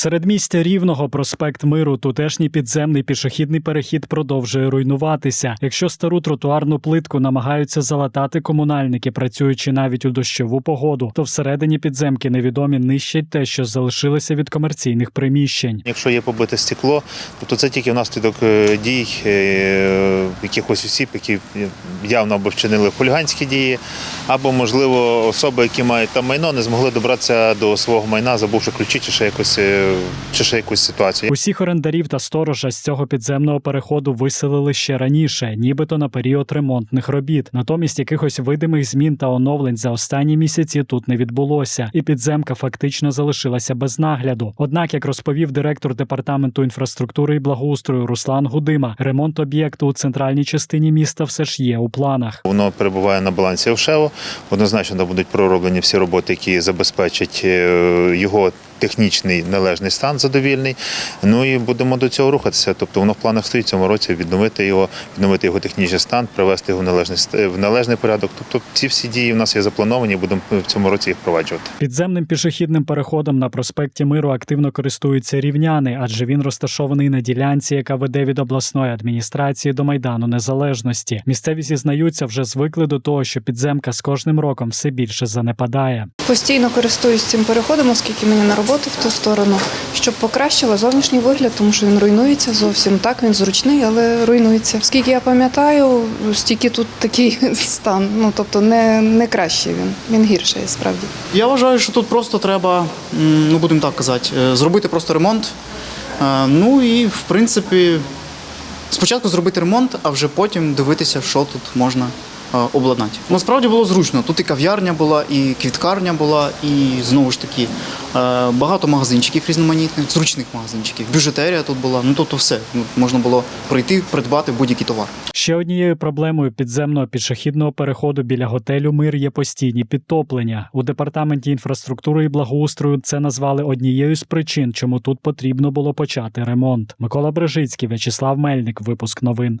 Середмістя рівного проспект Миру, тутешній підземний пішохідний перехід продовжує руйнуватися. Якщо стару тротуарну плитку намагаються залатати комунальники, працюючи навіть у дощову погоду, то всередині підземки невідомі нищать те, що залишилося від комерційних приміщень. Якщо є побите стекло, тобто це тільки внаслідок е, дій е, якихось осіб, які явно або вчинили хуліганські дії, або, можливо, особи, які мають там майно, не змогли добратися до свого майна, забувши ключі чи ще якось, е, чи ще якусь ситуацію. Усіх орендарів та сторожа з цього підземного переходу виселили ще раніше, нібито на період ремонтних робіт. Натомість якихось видимих змін та оновлень за останні місяці тут не відбулося, і підземка фактично залишилася без нагляду. Однак, як розповів директор департаменту інфраструктури і благоустрою Руслан Гудима, ремонт об'єкту у центральній частині міста все ж є у планах. Воно перебуває на балансі ОВШЕВО. Однозначно будуть пророблені всі роботи, які забезпечать е, його технічний належний стан задовільний. Ну і будемо до цього рухатися. Тобто воно в планах стоїть цьому році відновити його, відновити його технічний стан, привести його в належний в належний порядок. Тобто ці всі дії в нас є заплановані, будемо в цьому році їх впроваджувати. Підземним пішохідним переходом на проспекті Миру активно користуються рівняни, адже він розташований на ділянці, яка веде від обласної адміністрації до майдану незалежності. Місцеві зізнаються, вже звикли до того, що підземка з кожним роком все більше занепадає. Постійно користуюсь цим переходом, оскільки мені на роботу в ту сторону, щоб покращила зовнішній вигляд, тому що він руйнується зовсім. Так, він зручний, але руйнується. Скільки я пам'ятаю, стільки тут такий стан. Ну тобто не, не кращий він, він гірший справді. Я вважаю, що тут просто треба, ну будемо так казати, е, зробити просто ремонт. Е, Ну і в принципі, спочатку зробити ремонт, а вже потім дивитися, що тут можна обладнати. Насправді було зручно. Тут і кав'ярня була, і квіткарня була, і знову ж таки е, багато магазинчиків різноманітних, зручних магазинчиків. Бюджетерія тут була. Ну тобто все. Ну, можна було пройти, придбати будь-який товар. Ще однією проблемою підземного пішохідного переходу біля готелю Мир є постійні підтоплення. У департаменті інфраструктури і благоустрою це назвали однією з причин, чому тут потрібно було почати ремонт. Микола Брежицький, В'ячеслав Мельник. Випуск новин.